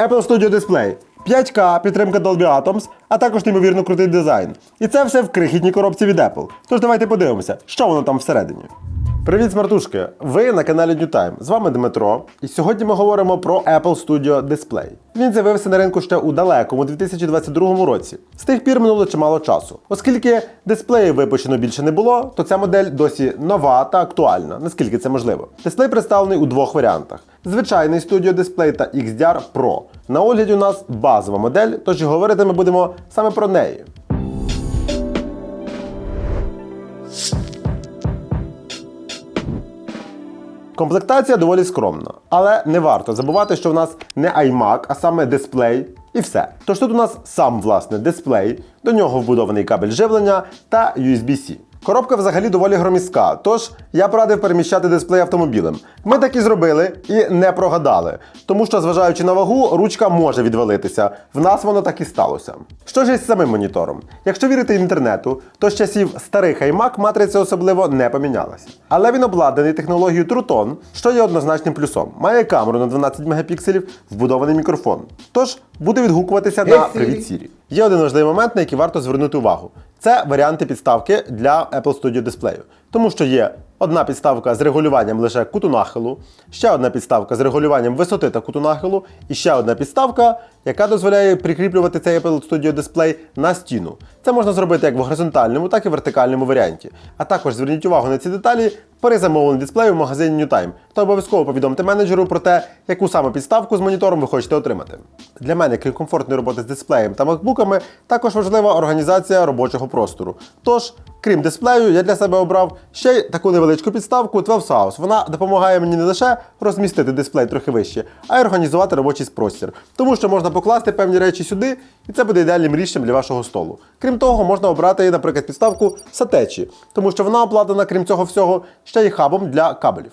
Apple Studio Display. 5К, підтримка Dolby Atoms, а також неймовірно крутий дизайн. І це все в крихітній коробці від Apple. Тож давайте подивимося, що воно там всередині. Привіт, смартушки! Ви на каналі New Time. З вами Дмитро. І сьогодні ми говоримо про Apple Studio Display. Він з'явився на ринку ще у далекому 2022 році. З тих пір минуло чимало часу. Оскільки дисплеїв випущено більше не було, то ця модель досі нова та актуальна, наскільки це можливо. Дисплей представлений у двох варіантах: звичайний Studio Display та XDR Pro. На огляді у нас базова модель, тож говорити ми будемо саме про неї. Комплектація доволі скромна, але не варто забувати, що в нас не iMac, а саме дисплей і все. Тож тут у нас сам власне дисплей, до нього вбудований кабель живлення та USB-C. Коробка взагалі доволі громістка, тож я порадив переміщати дисплей автомобілем. Ми так і зробили і не прогадали, тому що, зважаючи на вагу, ручка може відвалитися. В нас воно так і сталося. Що ж із самим монітором? Якщо вірити інтернету, то з часів старих iMac матриця особливо не помінялася. Але він обладнаний технологією True Tone, що є однозначним плюсом. Має камеру на 12 мегапікселів, вбудований мікрофон. Тож буде відгукуватися на привіт Siri. Є один важливий момент, на який варто звернути увагу. Це варіанти підставки для Apple Studio дисплею. Тому що є одна підставка з регулюванням лише куту нахилу, ще одна підставка з регулюванням висоти та куту нахилу, і ще одна підставка, яка дозволяє прикріплювати цей Apple Studio дисплей на стіну. Це можна зробити як в горизонтальному, так і в вертикальному варіанті. А також зверніть увагу на ці деталі при замовленні дисплею в магазині NewTime та обов'язково повідомте менеджеру про те, яку саме підставку з монітором ви хочете отримати. Для мене, крім комфортної роботи з дисплеєм та макбуками, також важлива організація робочого простору. Тож, крім дисплею, я для себе обрав ще таку невеличку підставку 12 House. Вона допомагає мені не лише розмістити дисплей трохи вище, а й організувати робочий простір. Тому що можна покласти певні речі сюди, і це буде ідеальним рішенням для вашого столу. Крім того, можна обрати, наприклад, підставку сатечі, тому що вона обладнана, крім цього всього, ще й хабом для кабелів.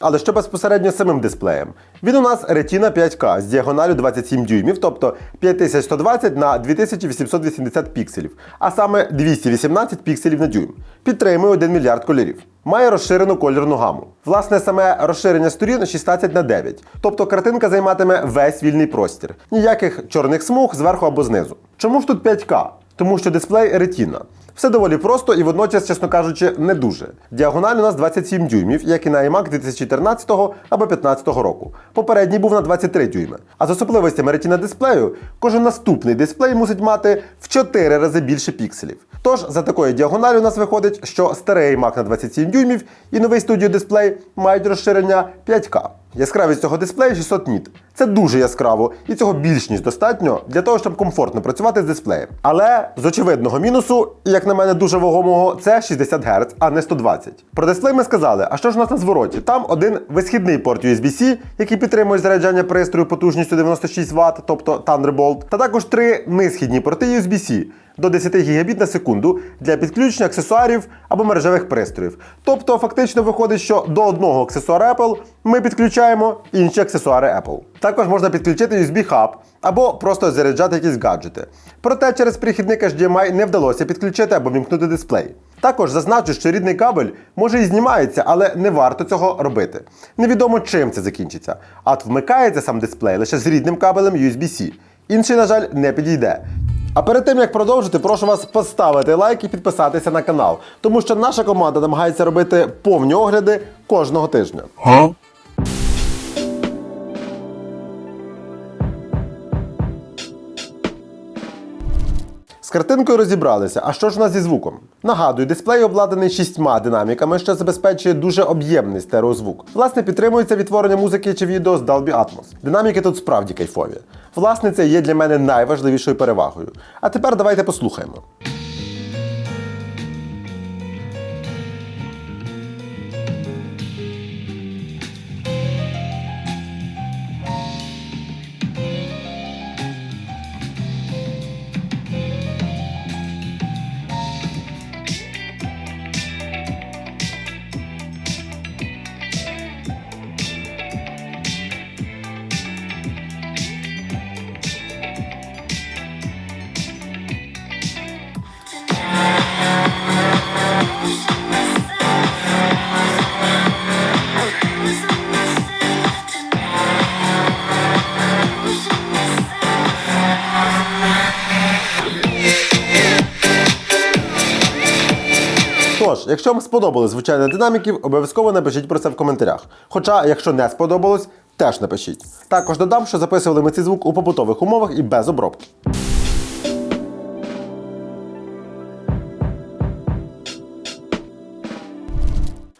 Але що безпосередньо з самим дисплеєм? Він у нас Retina 5K з діагоналю 27 дюймів, тобто 5120 на 2880 пікселів, а саме 218 пікселів на дюйм. Підтримує 1 мільярд кольорів. Має розширену кольорну гаму. Власне, саме розширення сторін 16 на 9, тобто картинка займатиме весь вільний простір. Ніяких чорних смуг зверху або знизу. Чому ж тут 5К? Тому що дисплей Retina. Все доволі просто і водночас, чесно кажучи, не дуже. Діагональ у нас 27 дюймів, як і на iMac 2014 або 2015 року. Попередній був на 23 дюйми. А з особливостями Retina дисплею, кожен наступний дисплей мусить мати в 4 рази більше пікселів. Тож за такої діагоналі у нас виходить, що старий iMac на 27 дюймів і новий Studio дисплей мають розширення 5К. Яскравість цього дисплею 600 ніт. Це дуже яскраво, і цього більш ніж достатньо для того, щоб комфортно працювати з дисплеєм. Але з очевидного мінусу, і на мене дуже вагомого, це 60 Гц, а не 120. Про дисплей ми сказали, а що ж у нас на звороті? Там один висхідний порт USB-C, який підтримує заряджання пристрою потужністю 96 Вт, тобто Thunderbolt, та також три низхідні порти USB-C до 10 Гбіт на секунду для підключення аксесуарів або мережевих пристроїв. Тобто, фактично виходить, що до одного аксесуара Apple ми підключаємо інші аксесуари Apple. Також можна підключити USB-хаб або просто заряджати якісь гаджети. Проте через перехідник HDMI не вдалося підключити або вімкнути дисплей. Також зазначу, що рідний кабель може і знімається, але не варто цього робити. Невідомо чим це закінчиться. А вмикається сам дисплей лише з рідним кабелем USB-C. Інший, на жаль, не підійде. А перед тим як продовжити, прошу вас поставити лайк і підписатися на канал, тому що наша команда намагається робити повні огляди кожного тижня. З картинкою розібралися. А що ж у нас зі звуком? Нагадую, дисплей обладнаний шістьма динаміками, що забезпечує дуже об'ємний стереозвук. Власне, підтримується відтворення музики чи відео з Dolby Atmos. Динаміки тут справді кайфові. Власне, це є для мене найважливішою перевагою. А тепер давайте послухаємо. Якщо вам сподобалось звучання динаміків, обов'язково напишіть про це в коментарях. Хоча, якщо не сподобалось, теж напишіть. Також додам, що записували ми цей звук у побутових умовах і без обробки.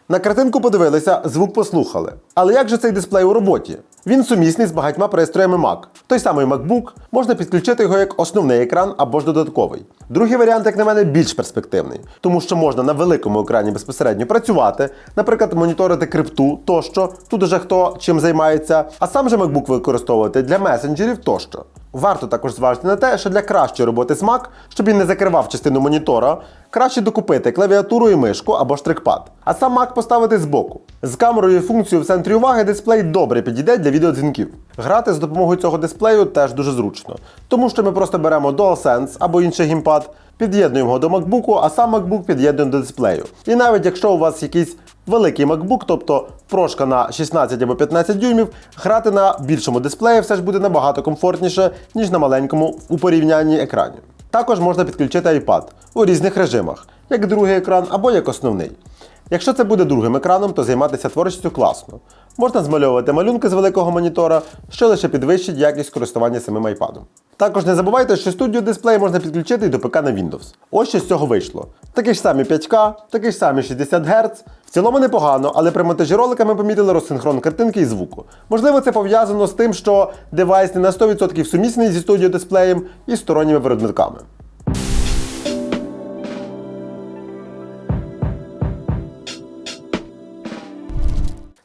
На картинку подивилися, звук послухали. Але як же цей дисплей у роботі? Він сумісний з багатьма пристроями Mac. Той самий MacBook, можна підключити його як основний екран або ж додатковий. Другий варіант, як на мене, більш перспективний, тому що можна на великому екрані безпосередньо працювати, наприклад, моніторити крипту тощо, тут уже хто чим займається, а сам же MacBook використовувати для месенджерів тощо. Варто також зважити на те, що для кращої роботи Mac, щоб він не закривав частину монітора, краще докупити клавіатуру і мишку або штрикпад, а сам Mac поставити збоку. З камерою і функцією в центрі уваги дисплей добре підійде для відеодзвінків. Грати з допомогою цього дисплею теж дуже зручно, тому що ми просто беремо DualSense або інший геймпад, під'єднуємо його до MacBook, а сам MacBook під'єднуємо до дисплею. І навіть якщо у вас якийсь великий MacBook, тобто прошка на 16 або 15 дюймів, грати на більшому дисплеї все ж буде набагато комфортніше, ніж на маленькому у порівнянні екрані. Також можна підключити iPad у різних режимах, як другий екран або як основний. Якщо це буде другим екраном, то займатися творчістю класно. Можна змальовувати малюнки з великого монітора, що лише підвищить якість користування самим iPad. Також не забувайте, що студію дисплей можна підключити і до ПК на Windows. Ось що з цього вийшло. Такі ж самі 5К, такі ж самі 60 Гц. В цілому непогано, але при монтажі ролика ми помітили розсинхрон картинки і звуку. Можливо, це пов'язано з тим, що девайс не на 100% сумісний зі студіодисплеєм і сторонніми виробниками.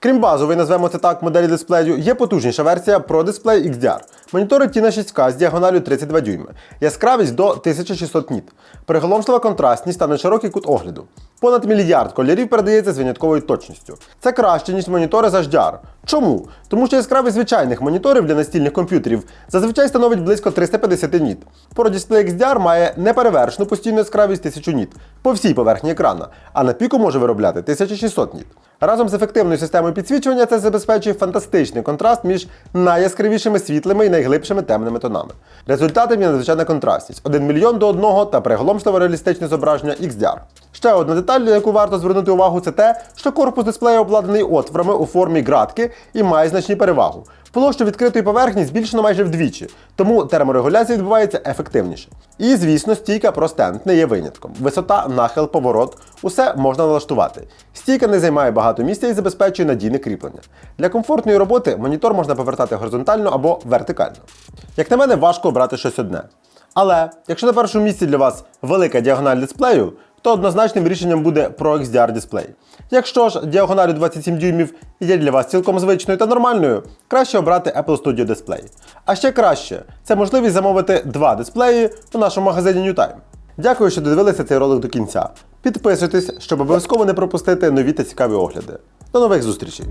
Крім базової, назвемо це так, моделі дисплею, є потужніша версія Pro Display XDR. Монітори Tina 6K з діагоналю 32 дюйми. Яскравість до 1600 ніт. Приголомшлива контрастність та неширокий кут огляду. Понад мільярд кольорів передається з винятковою точністю. Це краще, ніж монітори з HDR. Чому? Тому що яскравість звичайних моніторів для настільних комп'ютерів зазвичай становить близько 350 ніт. Pro Display XDR має неперевершену постійну яскравість 1000 ніт по всій поверхні екрана, а на піку може виробляти 1600 ніт. Разом з ефективною системою підсвічування це забезпечує фантастичний контраст між найяскравішими світлими і найглибшими темними тонами. Результатом є надзвичайна контрастність 1 мільйон до 1 та приголомшливо реалістичне зображення XDR. Ще одна деталь, на яку варто звернути увагу, це те, що корпус дисплею обладнаний отворами у формі ґратки і має значні перевагу. Площу відкритої поверхні збільшено майже вдвічі, тому терморегуляція відбувається ефективніше. І, звісно, стійка про стенд не є винятком. Висота, нахил, поворот усе можна налаштувати. Стійка не займає багато місця і забезпечує надійне кріплення. Для комфортної роботи монітор можна повертати горизонтально або вертикально. Як на мене, важко обрати щось одне. Але якщо на першому місці для вас велика діагональ дисплею, то однозначним рішенням буде Pro XDR дисплей. Якщо ж діагоналю 27 дюймів є для вас цілком звичною та нормальною, краще обрати Apple Studio Display. А ще краще це можливість замовити два дисплеї у нашому магазині NewTime. Дякую, що додивилися цей ролик до кінця. Підписуйтесь, щоб обов'язково не пропустити нові та цікаві огляди. До нових зустрічей!